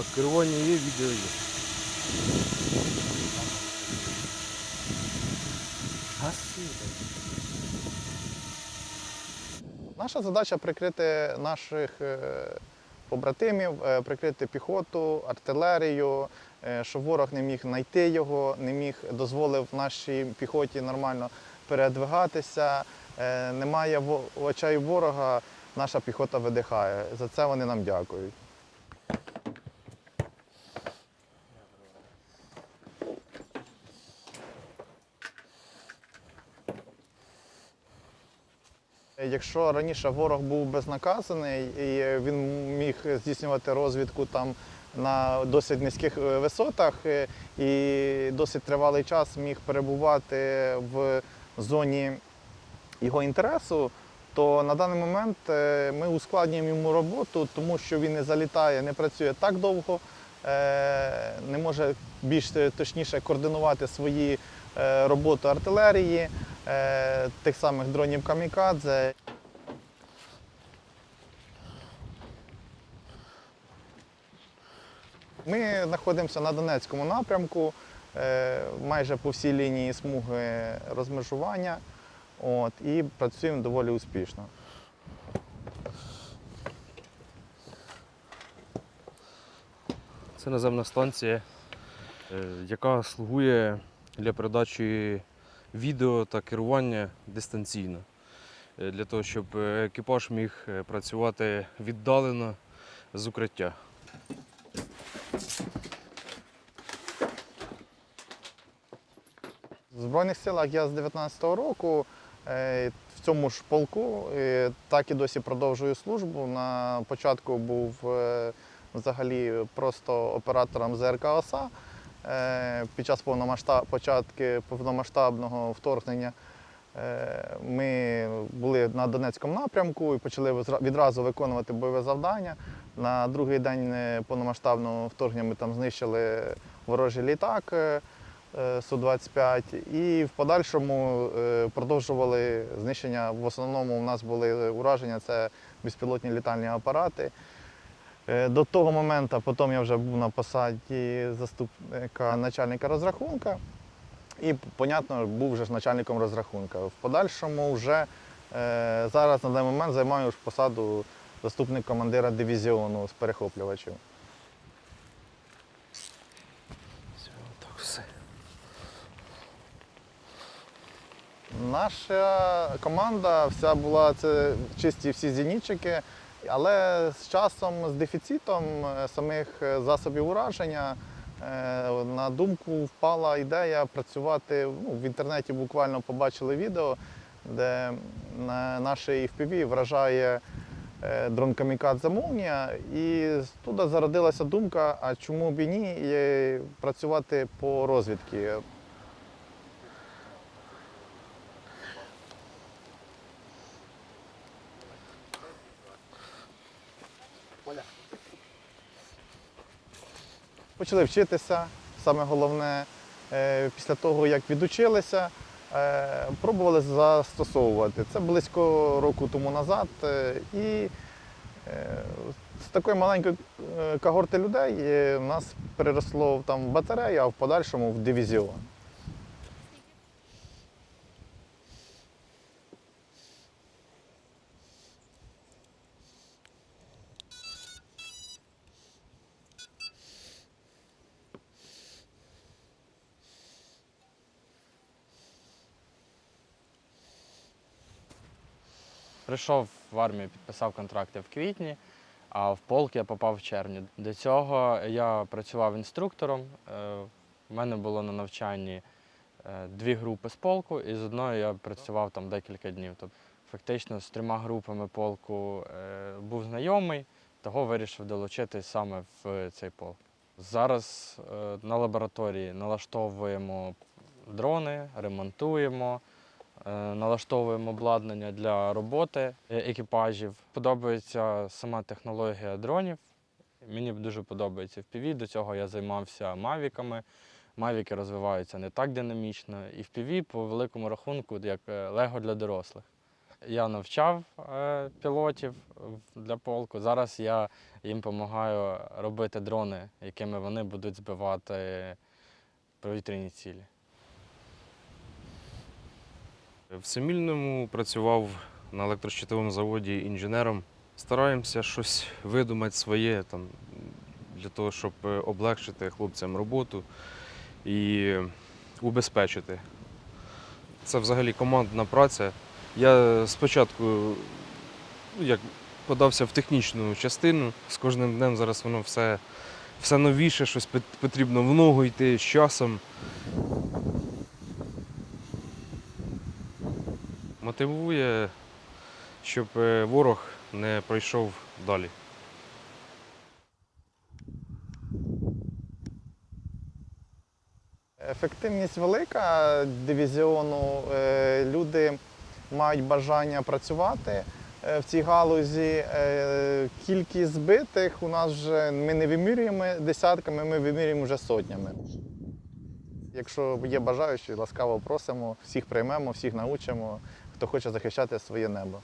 Так, керування є, відео є. Наша задача прикрити наших е, побратимів, е, прикрити піхоту, артилерію, е, щоб ворог не міг знайти його, не міг дозволив нашій піхоті нормально передвигатися. Немає очей ворога, наша піхота видихає. За це вони нам дякують. Якщо раніше ворог був безнаказаний і він міг здійснювати розвідку там на досить низьких е, висотах е, і досить тривалий час міг перебувати в зоні його інтересу, то на даний момент е, ми ускладнюємо йому роботу, тому що він не залітає, не працює так довго, не може більш точніше координувати свої е, роботи артилерії, е, тих самих дронів камікадзе. Ми знаходимося на Донецькому напрямку, е, майже по всій лінії смуги розмежування. От, і працюємо доволі успішно. Це наземна станція, е, яка слугує для передачі відео та керування дистанційно. Е, Для того, щоб е, екіпаж міг працювати віддалено з укриття. В Збройних силах я з 19-го року в цьому ж полку так і досі продовжую службу. На початку був взагалі просто оператором ЗРК ОСА. Е, Під час повномасштаб... початки повномасштабного вторгнення е, ми були на Донецькому напрямку і почали відразу виконувати бойове завдання. На другий день е, повномасштабного вторгнення ми там знищили ворожий літак. е, е, Су-25 і в подальшому продовжували знищення. В основному у нас були ураження, це безпілотні літальні апарати. Е, До того моменту потім я вже був на посаді заступника начальника розрахунка і, понятно, був вже начальником розрахунка. В подальшому вже е, зараз на даний момент займаю посаду заступник командира дивізіону з перехоплювачів. Так, все. Наша команда вся була це чисті всі зенітчики, але з часом, з дефіцитом е, самих е, засобів ураження, е, на думку впала ідея працювати. Ну, в інтернеті буквально побачили відео, де на- наше FPV вражає дрон камікадзе Молнія. І туди зародилася думка, а чому б і ні працювати по розвідці. Почали вчитися, саме головне, е, після того, як відучилися, е, пробували застосовувати. Це близько року тому назад. е, І з такої маленької когорти людей нас переросло там в батарею, а в подальшому в дивізіон. Прийшов в армію, підписав контракти в квітні, а в полк я попав в червні. До цього я працював інструктором. Е, У мене було на навчанні е, дві групи з полку, і з одною я працював там декілька днів. Тобто, фактично з трьома групами полку е, був знайомий, того вирішив долучитись саме в цей полк. Зараз е, на лабораторії налаштовуємо дрони, ремонтуємо. Е, налаштовуємо обладнання для роботи е, екіпажів. Подобається сама технологія дронів. Мені дуже подобається FPV. До цього я займався мавіками. Мавіки розвиваються не так динамічно. І FPV по великому рахунку як е, лего для дорослих. Я навчав пілотів для полку. Зараз я їм допомагаю робити дрони, якими вони будуть збивати повітряні цілі. В Семільному працював на електрощитовому заводі інженером. Стараємося щось видумати своє там, для того, щоб е, облегшити хлопцям роботу і убезпечити. Це взагалі командна праця. Я спочатку ну, як подався в технічну частину, з кожним днем зараз воно все, все новіше, щось потрібно в ногу йти з часом. Мотивує, щоб е, ворог не пройшов далі. Ефективність велика дивізіону. Е, Люди мають бажання працювати е, в цій галузі. Кількість збитих у нас вже ми не вимірюємо десятками, ми вимірюємо вже сотнями. Якщо є бажаючі, ласкаво просимо, всіх приймемо, всіх научимо, хто хоче захищати своє небо.